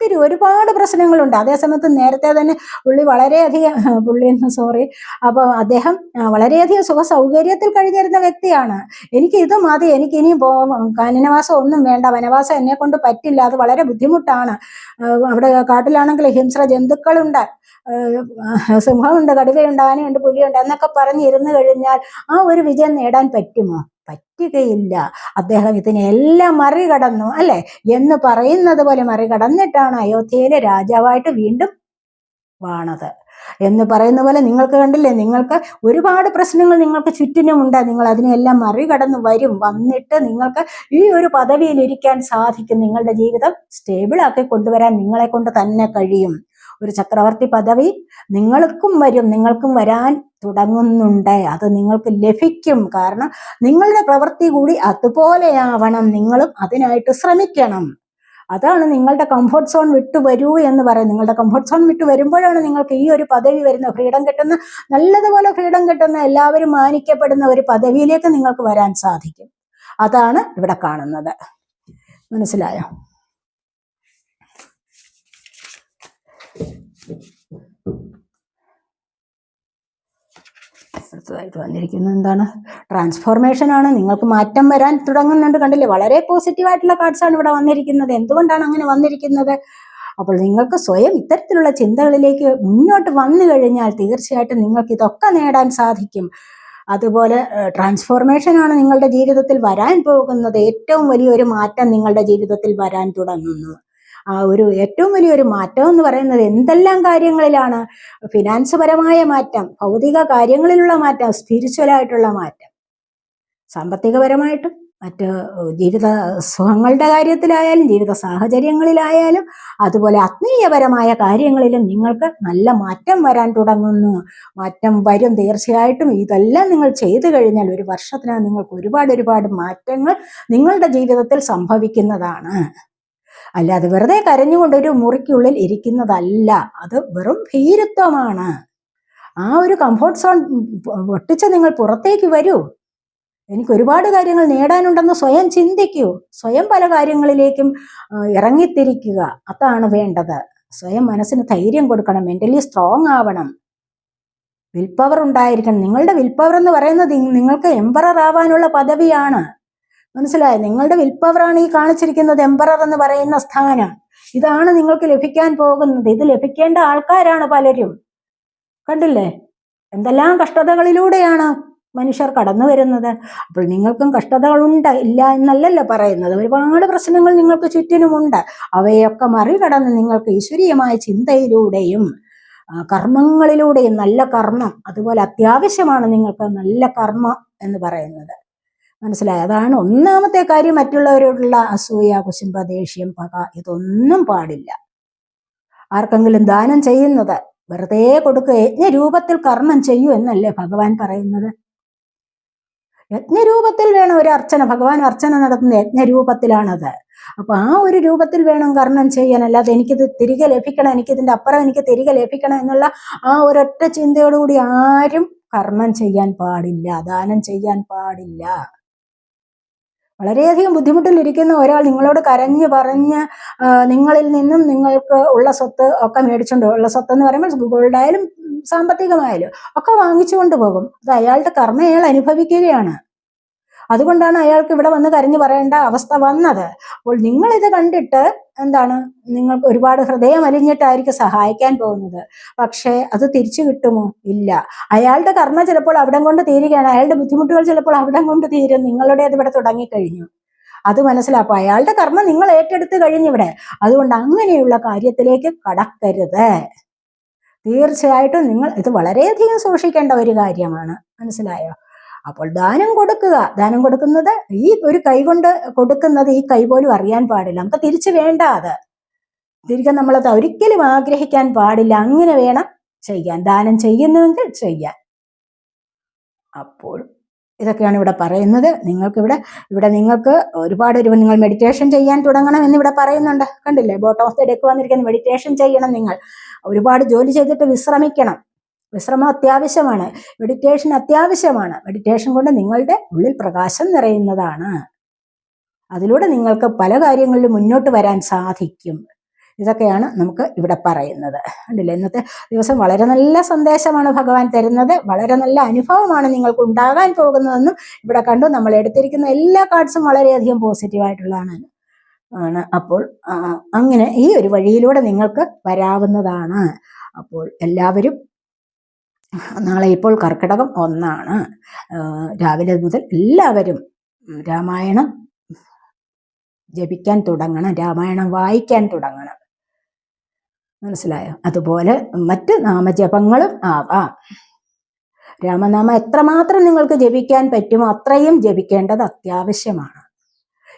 ഒത്തിരി ഒരുപാട് പ്രശ്നങ്ങളുണ്ട്. അതേസമയത്ത് നേരത്തെ തന്നെ പുള്ളി വളരെയധികം പുള്ളി എന്ന് സോറി അപ്പോൾ അദ്ദേഹം വളരെയധികം സുഖ സൗകര്യത്തിൽ കഴിഞ്ഞിരുന്ന വ്യക്തിയാണ്. എനിക്ക് ഇത് മതി. എനിക്ക് ഇനി പോ കാനനവാസം ഒന്നും വേണ്ട. വനവാസം എന്നെ കൊണ്ട് പറ്റില്ല. അത് വളരെ ബുദ്ധിമുട്ടാണ്. അവിടെ കാട്ടിലാണെങ്കിൽ ഹിംസ്ര ജന്തുക്കളുണ്ട്. സിംഹമുണ്ട് കടുവയുണ്ട് ആനയുണ്ട് പുലിയുണ്ട് എന്നൊക്കെ പറഞ്ഞിരുന്നു കഴിഞ്ഞാൽ ആ ഒരു വിജയം നേടാൻ പറ്റുമോ? പറ്റുകയില്ല. അദ്ദേഹം ഇതിനെല്ലാം മറികടന്നു അല്ലെ? എന്ന് പറയുന്നത് പോലെ മറികടന്നിട്ടാണ് അയോധ്യയിലെ രാജാവായിട്ട് വീണ്ടും വാണത്. എന്ന് പറയുന്ന പോലെ നിങ്ങൾക്ക് കണ്ടില്ലേ നിങ്ങൾക്ക് ഒരുപാട് പ്രശ്നങ്ങൾ നിങ്ങൾക്ക് ചുറ്റിനുമുണ്ട്. നിങ്ങൾ അതിനെല്ലാം മറികടന്ന് വരും. വന്നിട്ട് നിങ്ങൾക്ക് ഈ ഒരു പദവിയിൽ ഇരിക്കാൻ സാധിക്കും. നിങ്ങളുടെ ജീവിതം സ്റ്റേബിൾ ആക്കി കൊണ്ടുവരാൻ നിങ്ങളെ കൊണ്ട് തന്നെ കഴിയും. ഒരു ചക്രവർത്തി പദവി നിങ്ങൾക്കും വരും നിങ്ങൾക്കും വരാൻ തുടങ്ങുന്നുണ്ട്. അത് നിങ്ങൾക്ക് ലഭിക്കും. കാരണം നിങ്ങളുടെ പ്രവൃത്തി കൂടി അതുപോലെയാവണം. നിങ്ങളും അതിനായിട്ട് ശ്രമിക്കണം. അതാണ് നിങ്ങളുടെ കംഫർട്ട് സോൺ വിട്ടു വരൂ എന്ന് പറയുന്നത്. നിങ്ങളുടെ കംഫർട്ട് സോൺ വിട്ടു വരുമ്പോഴാണ് നിങ്ങൾക്ക് ഈ ഒരു പദവി വരുന്ന ഫ്രീഡം കിട്ടുന്ന നല്ലതുപോലെ ഫ്രീഡം കിട്ടുന്ന എല്ലാവരും മാനിക്കപ്പെടുന്ന ഒരു പദവിയിലേക്ക് നിങ്ങൾക്ക് വരാൻ സാധിക്കും. അതാണ് ഇവിടെ കാണുന്നത്. മനസ്സിലായോ? അടുത്തതായിട്ട് വന്നിരിക്കുന്നത് എന്താണ്? ട്രാൻസ്ഫോർമേഷൻ ആണ്. നിങ്ങൾക്ക് മാറ്റം വരാൻ തുടങ്ങുന്നുണ്ട് കണ്ടില്ലേ? വളരെ പോസിറ്റീവ് ആയിട്ടുള്ള കാർഡ്സ് ആണ് ഇവിടെ വന്നിരിക്കുന്നത്. എന്തുകൊണ്ടാണ് അങ്ങനെ വന്നിരിക്കുന്നത്? അപ്പോൾ നിങ്ങൾക്ക് സ്വയം ഇത്തരത്തിലുള്ള ചിന്തകളിലേക്ക് മുന്നോട്ട് വന്നു കഴിഞ്ഞാൽ തീർച്ചയായിട്ടും നിങ്ങൾക്ക് ഇതൊക്കെ നേടാൻ സാധിക്കും. അതുപോലെ ട്രാൻസ്ഫോർമേഷൻ ആണ് നിങ്ങളുടെ ജീവിതത്തിൽ വരാൻ പോകുന്നത്. ഏറ്റവും വലിയൊരു മാറ്റം നിങ്ങളുടെ ജീവിതത്തിൽ വരാൻ തുടങ്ങുന്നു. ഒരു ഏറ്റവും വലിയൊരു മാറ്റം എന്ന് പറയുന്നത് എന്തെല്ലാം കാര്യങ്ങളിലാണ്? ഫിനാൻസ് പരമായ മാറ്റം ഭൗതിക കാര്യങ്ങളിലുള്ള മാറ്റം സ്പിരിച്വലായിട്ടുള്ള മാറ്റം. സാമ്പത്തികപരമായിട്ടും മറ്റ് ജീവിത സുഖങ്ങളുടെ കാര്യത്തിലായാലും ജീവിത സാഹചര്യങ്ങളിലായാലും അതുപോലെ ആത്മീയപരമായ കാര്യങ്ങളിലും നിങ്ങൾക്ക് നല്ല മാറ്റം വരാൻ തുടങ്ങുന്നു. മാറ്റം വരും തീർച്ചയായിട്ടും. ഇതെല്ലാം നിങ്ങൾ ചെയ്തു കഴിഞ്ഞാൽ ഒരു വർഷത്തിനകം നിങ്ങൾക്ക് ഒരുപാട് ഒരുപാട് മാറ്റങ്ങൾ നിങ്ങളുടെ ജീവിതത്തിൽ സംഭവിക്കുന്നതാണ്. അല്ലാതെ വെറുതെ കരഞ്ഞുകൊണ്ട് ഒരു മുറിക്കുള്ളിൽ ഇരിക്കുന്നതല്ല. അത് വെറും ഭീരുത്വമാണ്. ആ ഒരു കംഫോർട്ട് സോൺ ഒട്ടിച്ച് നിങ്ങൾ പുറത്തേക്ക് വരൂ. എനിക്ക് ഒരുപാട് കാര്യങ്ങൾ നേടാനുണ്ടെന്ന് സ്വയം ചിന്തിക്കൂ. സ്വയം പല കാര്യങ്ങളിലേക്കും ഇറങ്ങിത്തിരിക്കുക. അതാണ് വേണ്ടത്. സ്വയം മനസ്സിന് ധൈര്യം കൊടുക്കണം. മെന്റലി സ്ട്രോങ് ആവണം. വിൽ പവർ ഉണ്ടായിരിക്കണം. നിങ്ങളുടെ വിൽ പവർ എന്ന് പറയുന്നത് നിങ്ങൾക്ക് എംപറർ ആവാനുള്ള പദവിയാണ്. മനസ്സിലായോ? നിങ്ങളുടെ വിൽ ഈ കാണിച്ചിരിക്കുന്നത് എംപറർ എന്ന് പറയുന്ന സ്ഥാനം. ഇതാണ് നിങ്ങൾക്ക് ലഭിക്കാൻ പോകുന്നത്. ഇത് ലഭിക്കേണ്ട ആൾക്കാരാണ് പലരും. കണ്ടില്ലേ? എന്തെല്ലാം കഷ്ടതകളിലൂടെയാണ് മനുഷ്യർ കടന്നു വരുന്നത്. അപ്പോൾ നിങ്ങൾക്കും കഷ്ടതകളുണ്ട്. ഇല്ല എന്നല്ലല്ലോ പറയുന്നത്. ഒരുപാട് പ്രശ്നങ്ങൾ നിങ്ങൾക്ക് ചുറ്റിനുമുണ്ട്. അവയൊക്കെ മറികടന്ന് നിങ്ങൾക്ക് ഈശ്വരീയമായ ചിന്തയിലൂടെയും കർമ്മങ്ങളിലൂടെയും നല്ല കർമ്മം അതുപോലെ അത്യാവശ്യമാണ് നിങ്ങൾക്ക് നല്ല കർമ്മം എന്ന് പറയുന്നത്. മനസ്സിലായി. അതാണ് ഒന്നാമത്തെ കാര്യം മറ്റുള്ളവരോടുള്ള അസൂയ കുശുംബ ദേഷ്യം പക ഇതൊന്നും പാടില്ല. ആർക്കെങ്കിലും ദാനം ചെയ്യുന്നത് വെറുതെ കൊടുക്കുക യജ്ഞരൂപത്തിൽ കർമ്മം ചെയ്യൂ എന്നല്ലേ ഭഗവാൻ പറയുന്നത്? യജ്ഞരൂപത്തിൽ വേണം ഒരു അർച്ചന ഭഗവാൻ അർച്ചന നടത്തുന്ന യജ്ഞരൂപത്തിലാണത്. അപ്പൊ ആ ഒരു രൂപത്തിൽ വേണം കർമ്മം ചെയ്യാൻ. അല്ലാതെ എനിക്കിത് തിരികെ ലഭിക്കണം എനിക്കിതിന്റെ അപ്പുറം എനിക്ക് തിരികെ ലഭിക്കണം എന്നുള്ള ആ ഒരൊറ്റ ചിന്തയോടുകൂടി ആരും കർമ്മം ചെയ്യാൻ പാടില്ല ദാനം ചെയ്യാൻ പാടില്ല. വളരെയധികം ബുദ്ധിമുട്ടിലിരിക്കുന്ന ഒരാൾ നിങ്ങളോട് കരഞ്ഞ് പറഞ്ഞ് നിങ്ങളിൽ നിന്നും നിങ്ങൾക്ക് ഉള്ള സ്വത്ത് ഒക്കെ മേടിച്ചുകൊണ്ട് ഉള്ള സ്വത്ത് എന്ന് പറയുമ്പോൾ ഗോൾഡായാലും സാമ്പത്തികമായാലും ഒക്കെ വാങ്ങിച്ചുകൊണ്ട് പോകും. അത് അയാളുടെ കർമ്മ അയാൾ അനുഭവിക്കുകയാണ്. അതുകൊണ്ടാണ് അയാൾക്ക് ഇവിടെ വന്ന് കരഞ്ഞു പറയേണ്ട അവസ്ഥ വന്നത്. അപ്പോൾ നിങ്ങൾ ഇത് കണ്ടിട്ട് എന്താണ്? നിങ്ങൾക്ക് ഒരുപാട് ഹൃദയം അലിഞ്ഞിട്ടായിരിക്കും സഹായിക്കാൻ പോകുന്നത്. പക്ഷേ അത് തിരിച്ചു കിട്ടുമോ? ഇല്ല. അയാളുടെ കർമ്മ ചിലപ്പോൾ അവിടം കൊണ്ട് തീരുകയാണ്. അയാളുടെ ബുദ്ധിമുട്ടുകൾ ചിലപ്പോൾ അവിടം കൊണ്ട് തീരും. നിങ്ങളുടെ അത് ഇവിടെ തുടങ്ങിക്കഴിഞ്ഞു. അത് മനസ്സിലാക്കും അയാളുടെ കർമ്മം നിങ്ങൾ ഏറ്റെടുത്ത് കഴിഞ്ഞിവിടെ. അതുകൊണ്ട് അങ്ങനെയുള്ള കാര്യത്തിലേക്ക് കടക്കരുത്. തീർച്ചയായിട്ടും നിങ്ങൾ ഇത് വളരെയധികം സൂക്ഷിക്കേണ്ട ഒരു കാര്യമാണ്. മനസ്സിലായോ? അപ്പോൾ ദാനം കൊടുക്കുക. ദാനം കൊടുക്കുന്നത് ഈ ഒരു കൈ കൊണ്ട് കൊടുക്കുന്നത് ഈ കൈ പോലും അറിയാൻ പാടില്ല. നമുക്ക് തിരിച്ചു വേണ്ട അത്. തിരികെ നമ്മളത് ഒരിക്കലും ആഗ്രഹിക്കാൻ പാടില്ല. അങ്ങനെ വേണം ചെയ്യാൻ. ദാനം ചെയ്യുന്നുവെങ്കിൽ ചെയ്യാൻ. അപ്പോൾ ഇതൊക്കെയാണ് ഇവിടെ പറയുന്നത്. നിങ്ങൾക്ക് ഇവിടെ ഇവിടെ നിങ്ങൾക്ക് ഒരുപാട് ഒരു നിങ്ങൾ മെഡിറ്റേഷൻ ചെയ്യാൻ തുടങ്ങണം എന്ന് ഇവിടെ പറയുന്നുണ്ട്. കണ്ടില്ലേ? ബോട്ടം ഓഫ് ദ ഡെക്ക് വന്നിരിക്കുന്ന മെഡിറ്റേഷൻ ചെയ്യണം നിങ്ങൾ. ഒരുപാട് ജോലി ചെയ്തിട്ട് വിശ്രമിക്കണം. വിശ്രമം അത്യാവശ്യമാണ്. മെഡിറ്റേഷൻ അത്യാവശ്യമാണ്. മെഡിറ്റേഷൻ കൊണ്ട് നിങ്ങളുടെ ഉള്ളിൽ പ്രകാശം നിറയുന്നതാണ്. അതിലൂടെ നിങ്ങൾക്ക് പല കാര്യങ്ങളിലും മുന്നോട്ട് വരാൻ സാധിക്കും. ഇതൊക്കെയാണ് നമുക്ക് ഇവിടെ പറയുന്നത്. കണ്ടില്ലേ? ഇന്നത്തെ ദിവസം വളരെ നല്ല സന്ദേശമാണ് ഭഗവാൻ തരുന്നത്. വളരെ നല്ല അനുഭവമാണ് നിങ്ങൾക്ക് ഉണ്ടാകാൻ പോകുന്നതെന്നും ഇവിടെ കണ്ടു. നമ്മൾ എടുത്തിരിക്കുന്ന എല്ലാ കാർഡ്സും വളരെയധികം പോസിറ്റീവായിട്ടുള്ളതാണ് ആണ്. അപ്പോൾ അങ്ങനെ ഈ ഒരു വഴിയിലൂടെ നിങ്ങൾക്ക് വരാവുന്നതാണ്. അപ്പോൾ എല്ലാവരും നാളെ ഇപ്പോൾ കർക്കിടകം ഒന്നാണ്. രാവിലെ മുതൽ എല്ലാവരും രാമായണം ജപിക്കാൻ തുടങ്ങണം രാമായണം വായിക്കാൻ തുടങ്ങണം. മനസ്സിലായോ? അതുപോലെ മറ്റ് നാമജപങ്ങളും ആവാം. രാമനാമം എത്രമാത്രം നിങ്ങൾക്ക് ജപിക്കാൻ പറ്റുമോ അത്രയും ജപിക്കേണ്ടത് അത്യാവശ്യമാണ്.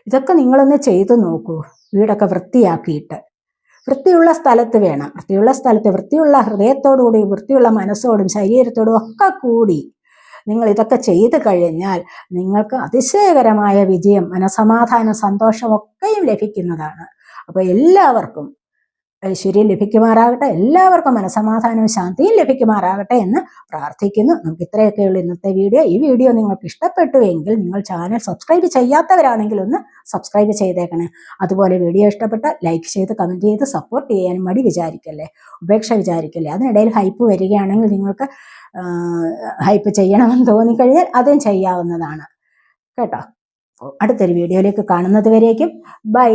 ഇതൊക്കെ നിങ്ങളൊന്ന് ചെയ്തു നോക്കൂ. വീടൊക്കെ വൃത്തിയാക്കിയിട്ട്. വൃത്തിയുള്ള സ്ഥലത്ത് വേണം. വൃത്തിയുള്ള സ്ഥലത്ത് വൃത്തിയുള്ള ഹൃദയത്തോടുകൂടി വൃത്തിയുള്ള മനസ്സോടും ശരീരത്തോടും ഒക്കെ കൂടി നിങ്ങൾ ഇതൊക്കെ ചെയ്തു കഴിഞ്ഞാൽ നിങ്ങൾക്ക് അതിശയകരമായ വിജയം മനസമാധാനം സന്തോഷമൊക്കെയും ലഭിക്കുന്നതാണ്. അപ്പോൾ എല്ലാവർക്കും ഐശ്വര്യം ലഭിക്കുമാറാകട്ടെ എല്ലാവർക്കും മനസമാധാനവും ശാന്തിയും ലഭിക്കുമാറാകട്ടെ എന്ന് പ്രാർത്ഥിക്കുന്നു. നമുക്ക് ഇത്രയൊക്കെയുള്ള ഇന്നത്തെ വീഡിയോ. ഈ വീഡിയോ നിങ്ങൾക്ക് ഇഷ്ടപ്പെട്ടു എങ്കിൽ നിങ്ങൾ ചാനൽ സബ്സ്ക്രൈബ് ചെയ്യാത്തവരാണെങ്കിൽ ഒന്ന് സബ്സ്ക്രൈബ് ചെയ്തേക്കണേ. അതുപോലെ വീഡിയോ ഇഷ്ടപ്പെട്ട ലൈക്ക് ചെയ്ത് കമന്റ് ചെയ്ത് സപ്പോർട്ട് ചെയ്യാനും മടി വിചാരിക്കല്ലേ ഉപേക്ഷ വിചാരിക്കല്ലേ. അതിനിടയിൽ ഹൈപ്പ് വരികയാണെങ്കിൽ നിങ്ങൾക്ക് ഹൈപ്പ് ചെയ്യണമെന്ന് തോന്നിക്കഴിഞ്ഞാൽ അതും ചെയ്യാവുന്നതാണ്. കേട്ടോ? അടുത്തൊരു വീഡിയോയിലേക്ക് കാണുന്നത് വരേക്കും. ബൈ.